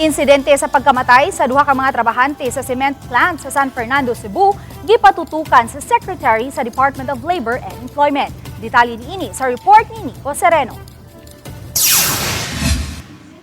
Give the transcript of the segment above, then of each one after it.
Insidente sa pagkamatay sa duha ka mga trabahante sa cement plant sa San Fernando, Cebu, gipatutukan sa Secretary sa Department of Labor and Employment. Detalye niini sa report ni Nico Sereno.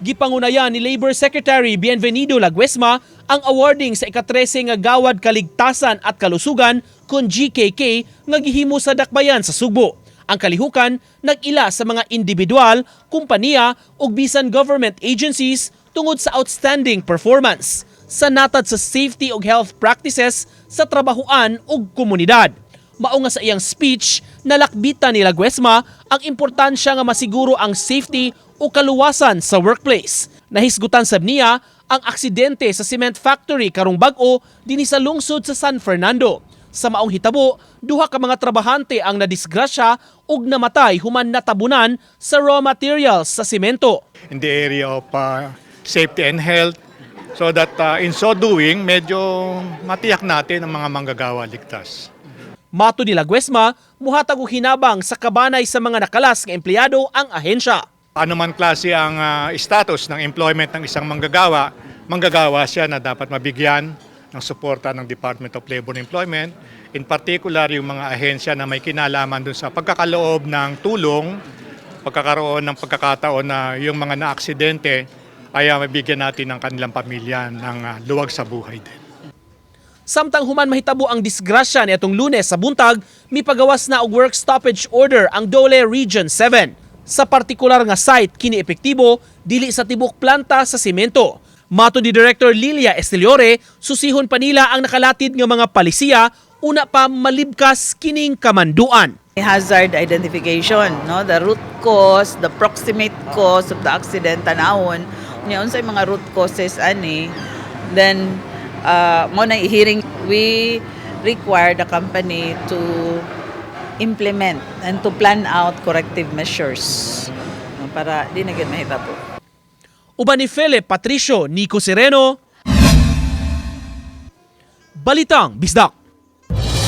Gipangunayan ni Labor Secretary Bienvenido Laguesma ang awarding sa ika-13 nga Gawad Kaligtasan at Kalusugan kun GKK nga gihimo sa dakbayan sa Sugbo. Ang kalihukan nag-ila sa mga individual, kumpanya ug bisan government agencies tungod sa outstanding performance sa natad sa safety ug health practices sa trabahoan ug komunidad. Mao nga sa iyang speech, nalakbitan ni Laguesma ang importansya nga masiguro ang safety o kaluwasan sa workplace. Nahisgutan sab niya ang aksidente sa cement factory karong bag-o dinhi sa lungsod sa San Fernando. Sa maong hitabo, duha ka mga trabahante ang nadisgrasya ug namatay human natabunan sa raw materials sa semento. in the area of uh, safety and health so that uh, in so doing, medyo matiyak natin ang mga manggagawa ligtas. Mato ni Laguesma, muhatag hinabang sa kabanay sa mga nakalas nga empleyado ang ahensya. Ano man klase ang uh, status ng employment ng isang manggagawa, manggagawa siya na dapat mabigyan ng suporta ng Department of Labor and Employment. In particular, yung mga ahensya na may kinalaman dun sa pagkakaloob ng tulong, pagkakaroon ng pagkakataon na yung mga na-aksidente ay uh, mabigyan natin ng kanilang pamilya ng uh, luwag sa buhay din. Samtang human mahitabo ang disgrasya niadtong Lunes sa buntag, mipagawas na og work stoppage order ang Dole Region 7. Sa partikular nga site kini epektibo dili sa tibok planta sa semento. Mato ni Director Lilia Esteliore, susihon pa nila ang nakalatid nga mga palisiya una pa malibkas kining kamanduan. hazard identification no the root cause the proximate cause of the accident tanawon nya unsay mga root causes ani. Then uh, mo na hearing we require the company to implement and to plan out corrective measures. Para di na gyud mahitabo Uban ni Philip Patricio Nico Sereno, Balitang Bisdak.